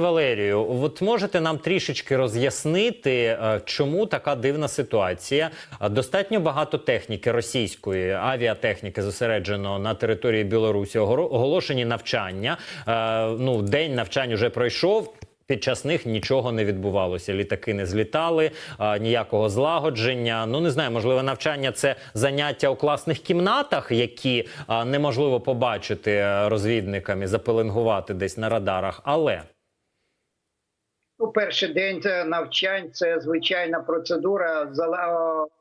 Валерію, от можете нам трішечки роз'яснити, е, чому така дивна ситуація? Е, Достатньо багато техніки російської авіатехніки зосереджено на території Білорусі. Оголошені навчання. Е, Ну, день навчань вже пройшов. Під час них нічого не відбувалося. Літаки не злітали, ніякого злагодження. Ну не знаю, можливо, навчання це заняття у класних кімнатах, які неможливо побачити розвідниками, запеленгувати десь на радарах. Але Ну, перший день навчань це звичайна процедура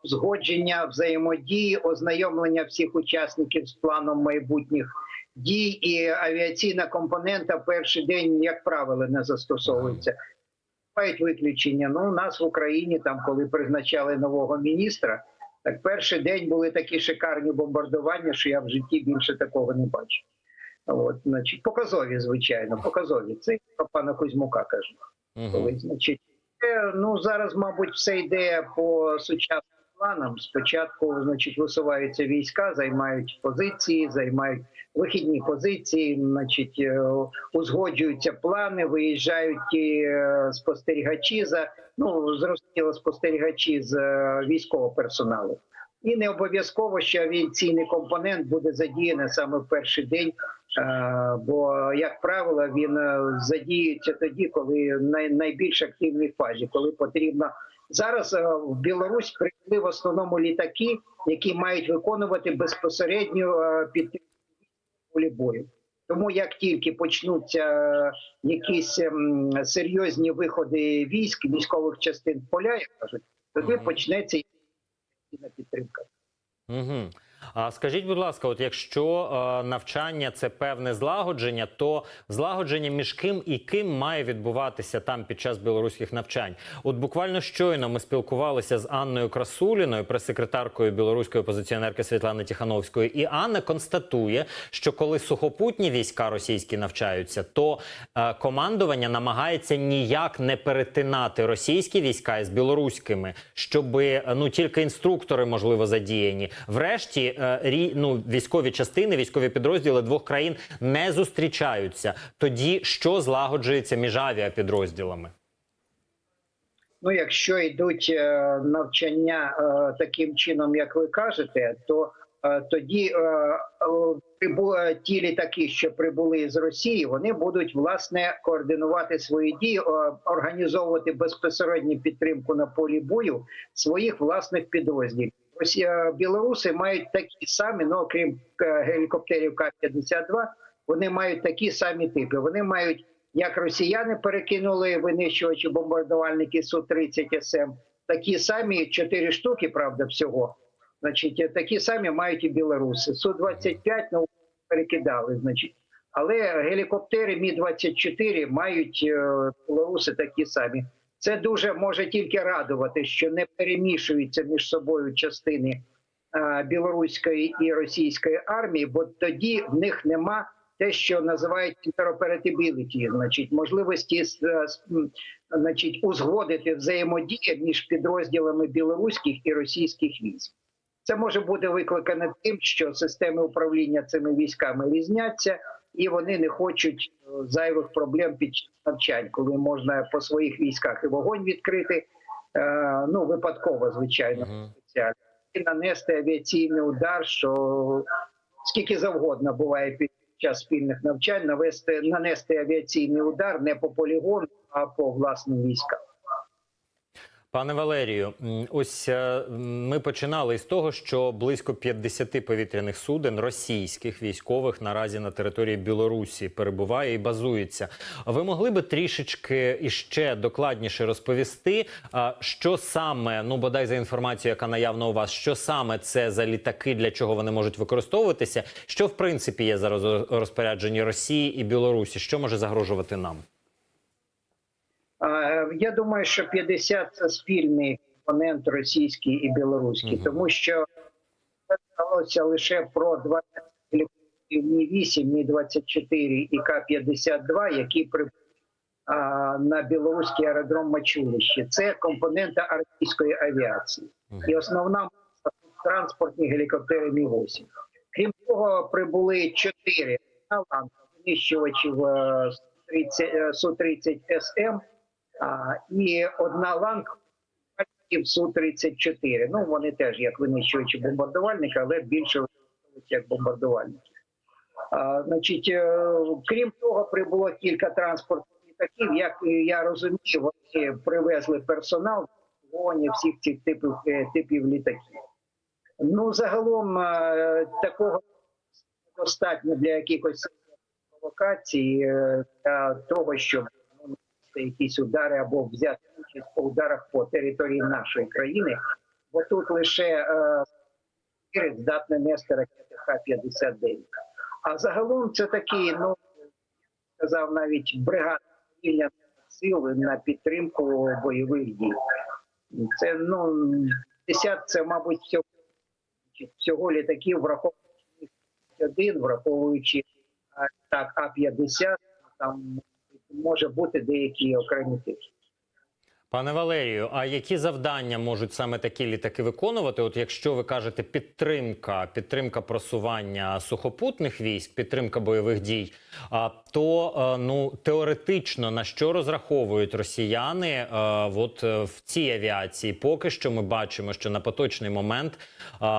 згодження взаємодії, ознайомлення всіх учасників з планом майбутніх дій, і авіаційна компонента перший день, як правило, не застосовується. Мають виключення. Ну, у нас в Україні, там, коли призначали нового міністра, так перший день були такі шикарні бомбардування, що я в житті більше такого не бачив. От, значить, показові, звичайно, показові. Це пана Кузьмука кажу Коли значить. Е, Ну зараз, мабуть, все йде по сучасним планам. Спочатку, значить, висуваються війська, займають позиції, займають вихідні позиції, значить, е, узгоджуються плани, виїжджають ті е, спостерігачі за ну зрозуміло, спостерігачі з військового персоналу. І не обов'язково, що авіаційний компонент буде задіяний саме в перший день Бо, як правило, він е, задіюється тоді, коли най, найбільш активній фазі, коли потрібно зараз е, в Білорусь прийшли в основному літаки, які мають виконувати безпосередньо е, підтримку полі бою. Тому як тільки почнуться е, якісь ем, серйозні виходи військ, військових частин поля, як кажуть, тоді почнеться підтримка. Угу. А скажіть, будь ласка, от якщо е, навчання це певне злагодження, то злагодження між ким і ким має відбуватися там під час білоруських навчань? От буквально щойно ми спілкувалися з Анною Красуліною, прес-секретаркою білоруської опозиціонерки Світлани Тихановської, і Анна констатує, що коли сухопутні війська російські навчаються, то е, командування намагається ніяк не перетинати російські війська із білоруськими, щоб ну тільки інструктори можливо задіяні. Врешті е, рі, ну, військові частини, військові підрозділи двох країн не зустрічаються. Тоді що злагоджується між авіапідрозділами? Ну, якщо йдуть е, навчання е, таким чином, як ви кажете, то тоді ті літаки, що прибули з Росії, вони будуть власне координувати свої дії, організовувати безпосередню підтримку на полі бою своїх власних підрозділів. Росія, білоруси мають такі самі, ну окрім е, гелікоптерів К-52, вони мають такі самі типи. Вони мають як росіяни перекинули винищувачі бомбардувальники Су-30 СМ, такі самі чотири штуки, правда, всього. Значить, такі самі мають і білоруси. Су-25 ну, перекидали, значить. Але гелікоптери Мі-24 мають е, білоруси такі самі. Це дуже може тільки радувати, що не перемішуються між собою частини е, білоруської і російської армії, бо тоді в них нема те, що називають interoperability, значить можливості з- значить, узгодити взаємодію між підрозділами білоруських і російських військ. Це може бути викликане тим, що системи управління цими військами різняться, і вони не хочуть е, зайвих проблем під час навчань, коли можна по своїх військах і вогонь відкрити. е, Ну випадково, звичайно, спеціально і нанести авіаційний удар, що скільки завгодно буває під час спільних навчань, навести нанести авіаційний удар не по полігону, а по власним військам. Пане Валерію, ось е, ми починали із того, що близько 50 повітряних суден російських військових наразі на території Білорусі перебуває і базується. Ви могли би трішечки іще докладніше розповісти, що саме, ну бодай за інформацією, яка наявна у вас, що саме це за літаки, для чого вони можуть використовуватися? Що в принципі є зараз розпорядженні Росії і Білорусі? Що може загрожувати нам? Е, Я думаю, що 50 – це спільний компонент російський і білоруський, Мгм. тому що сталося лише про 20 гелікоптерів Мі-8, Мі-24 і К-52, які прибули а, на білоруський аеродром Мачулище. Це компонента армійської авіації. І основна – транспортні гелікоптери Мі-8. Крім того, прибули чотири винищувачів е, Су-30 СМ а, і одна ланка Су-34. Ну, вони теж як винищувачі бомбардувальники, але більше як бомбардувальники. А, значить, е, крім того, прибуло кілька транспортних літаків. Як я розумію, вони привезли персонал обслуговування всіх цих типів, е, типів літаків. Ну, загалом е, такого достатньо для якихось провокацій, для того, щоб якісь удари або взяти участь по ударах по території нашої країни. Бо тут лише е, здатний нести ракети Х-59. А загалом це такий, ну сказав навіть бригада сил на підтримку бойових дій. Це ну 50 це, мабуть, всього, всього літаків, враховуючи один, враховуючи так А-50, там може бути деякі окремі типи. Пане Валерію, а які завдання можуть саме такі літаки виконувати? От якщо ви кажете підтримка, підтримка просування сухопутних військ, підтримка бойових дій, а, то е, ну теоретично на що розраховують росіяни е, от е, в цій авіації? Поки що ми бачимо, що на поточний момент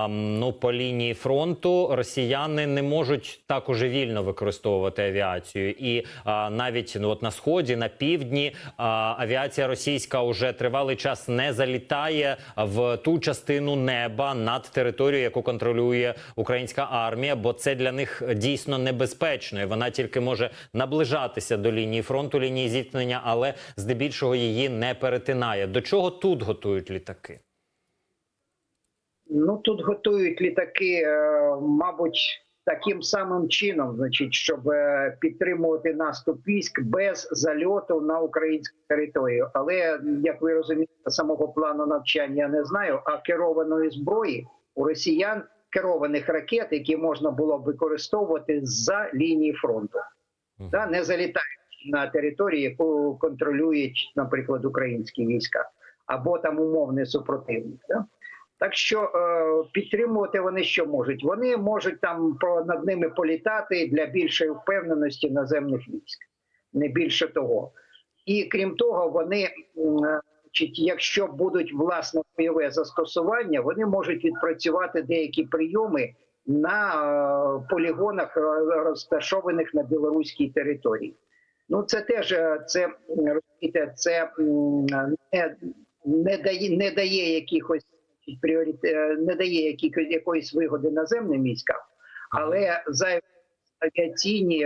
ну по лінії фронту росіяни не можуть так уже вільно використовувати авіацію, і навіть ну от на сході, на півдні авіація російська вже тривалий час не залітає в ту частину неба над територією, яку контролює українська армія, бо це для них дійсно небезпечно. І вона тільки може наближатися до лінії фронту, лінії зіткнення, але здебільшого її не перетинає. До чого тут готують літаки? Ну тут готують літаки, е, мабуть, таким самим чином, значить, щоб е, підтримувати наступ військ без зальоту на українську територію. Але як ви розумієте, самого плану навчання я не знаю. А керованої зброї у росіян керованих ракет, які можна було б використовувати за лінії фронту. Да, не залітають на територію, яку контролюють, наприклад, українські війська або там умовний супротивник. Да? Так що е, підтримувати вони що можуть? Вони можуть там над ними політати для більшої впевненості наземних військ, не більше того. І крім того, вони, м, значить, якщо будуть власне бойове застосування, вони можуть відпрацювати деякі прийоми на е, полігонах, е, розташованих на білоруській території. Ну це теж е, це розумієте, це не, не дає не дає якихось пріоритет не дає якихось якоїсь вигоди наземним військам, але за авіаційні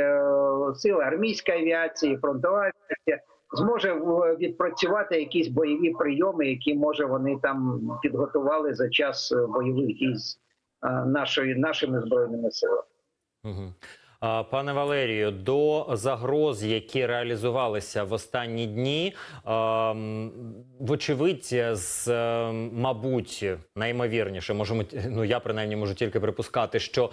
сили армійська авіація, фронтова авіація зможе відпрацювати якісь бойові прийоми, які може вони там підготували за час бойових дій з нашої нашими збройними силами. Угу. Пане Валерію, до загроз, які реалізувалися в останні дні, ем, вочевидь, з е, мабуть, найімовірніше, можемо ну я принаймні можу тільки припускати, що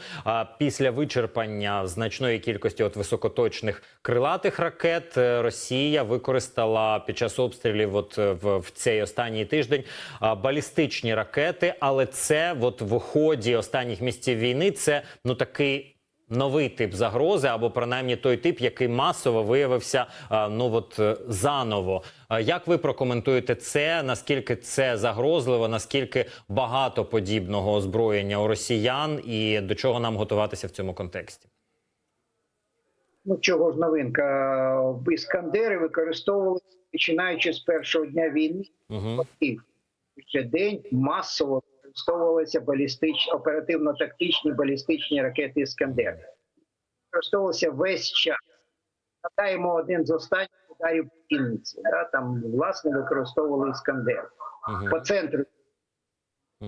після вичерпання значної кількості от високоточних крилатих ракет е, Росія використала під час обстрілів, от е, в, в цей останній тиждень, балістичні ракети, але це от в ході останніх місяців війни це ну такий новий тип загрози, або принаймні той тип, який масово виявився а, ну от е, заново. Як ви прокоментуєте це? Наскільки це загрозливо? Наскільки багато подібного озброєння у росіян, і до чого нам готуватися в цьому контексті? Ну чого ж новинка? Іскандери використовувалися починаючи з першого дня війни. Угу. Ще день масово використовувалися балістичні оперативно-тактичні балістичні ракети Іскандер. Використовувалися весь час. Згадаємо один з останніх ударів по Вінниці. Да? Там власне використовували Іскандер. По центру,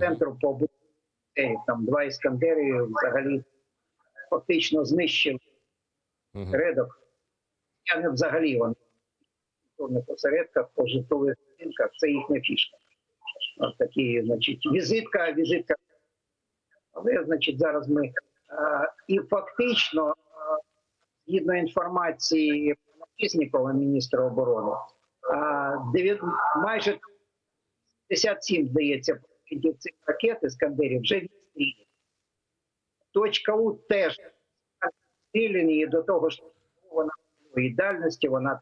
центру по будинку, там два Іскандери взагалі фактично знищили середок. Я не взагалі вони не посередках, по житлових будинках, це їхня фішка. Такі, значить, візитка, візитка. Але, значить, зараз ми. і фактично, згідно інформації Піснікова, міністра оборони, майже 57, здається, цих ракет Іскандерів вже відстріляні. Точка У теж стріляні і до того ж вона своїй дальності, вона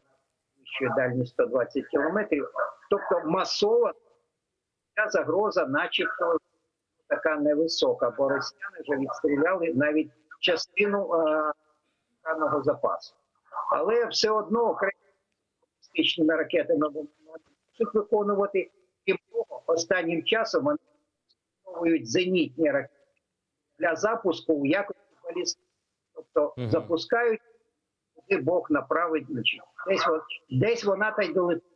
що дальність 120 кілометрів. Тобто масово ця загроза, начебто, така невисока, бо росіяни вже відстріляли навіть частину е, даного запасу. Але все одно окремі ракетами можуть виконувати. Того, останнім часом вони використовують зенітні ракети для запуску у якості балістики. Тобто запускають, куди Бог направить нічого. Десь, десь вона та й долетить.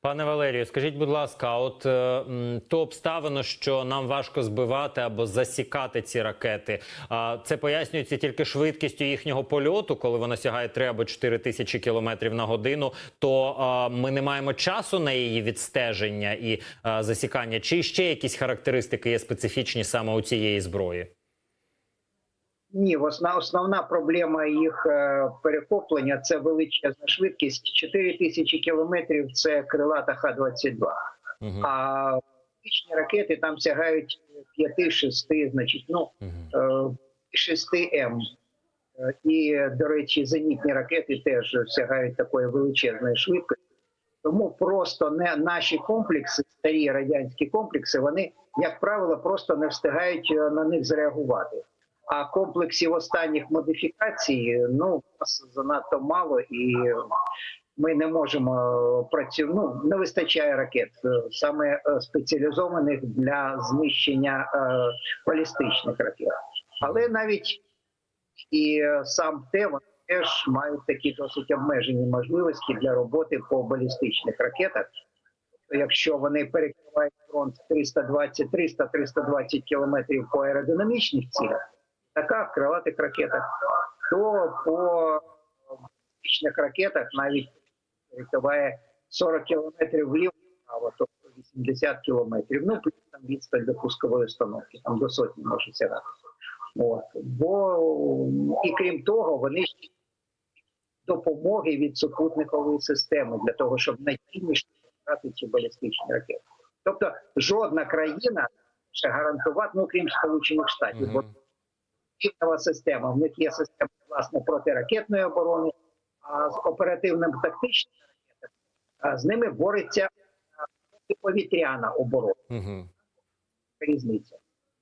Пане Валерію, скажіть, будь ласка, от е, то обставину, що нам важко збивати або засікати ці ракети, а це пояснюється тільки швидкістю їхнього польоту, коли вона сягає 3 або 4 тисячі кілометрів на годину, то а, ми не маємо часу на її відстеження і а, засікання, чи ще якісь характеристики є специфічні саме у цієї зброї? Ні, основна, основна проблема їх е, перехоплення це величезна швидкість. 4 тисячі кілометрів це крилата Х-22. Мгм. А балістичні ракети там сягають 5-6, значить, ну, Мгм. 6 М. І, до речі, зенітні ракети теж сягають такої величезної швидкості. Тому просто не наші комплекси, старі радянські комплекси, вони, як правило, просто не встигають е, на них зреагувати. А комплексів останніх модифікацій ну нас занадто мало, і ми не можемо працювати. Ну не вистачає ракет е, саме е, спеціалізованих для знищення е, балістичних ракет. Але навіть і сам те вони теж мають такі досить обмежені можливості для роботи по балістичних ракетах. Якщо вони перекривають фронт 320 300 320 кілометрів по аеродинамічних цілях, така в крилатих ракетах, то по балістичних ракетах навіть перекриває 40 кілометрів вліво, вправо, тобто 80 кілометрів. Ну плюс там відстань до пускової установки, там до сотні може сягати. От. Бо і крім того, вони допомоги від супутникової системи для того, щоб надійніше брати ці балістичні ракети. Тобто жодна країна ще гарантувати, ну крім Сполучених Штатів, бо Мгм. Півнова система. В них є система власне протиракетної оборони, а з оперативним тактичними ракетами з ними бореться повітряна оборона Мгм. різниця.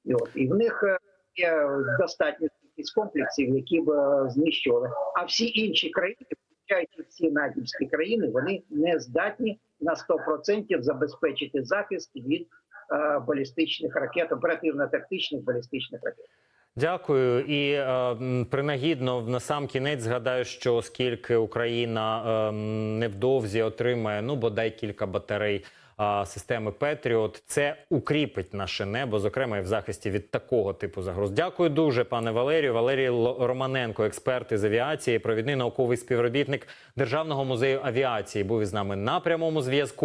І, от, і в них е, є достатньо кількість комплексів, які б е, знищували. А всі інші країни, включаючи всі натівські країни, вони не здатні на 100% забезпечити захист від е, балістичних ракет, оперативно-тактичних балістичних ракет. Дякую. І е, принагідно на сам кінець згадаю, що оскільки Україна е, невдовзі отримає ну бодай кілька батарей системи Петріот, це укріпить наше небо, зокрема і в захисті від такого типу загроз. Дякую дуже, пане Валерію. Валерій Романенко, експерт із авіації, провідний науковий співробітник Державного музею авіації, був із нами на прямому зв'язку.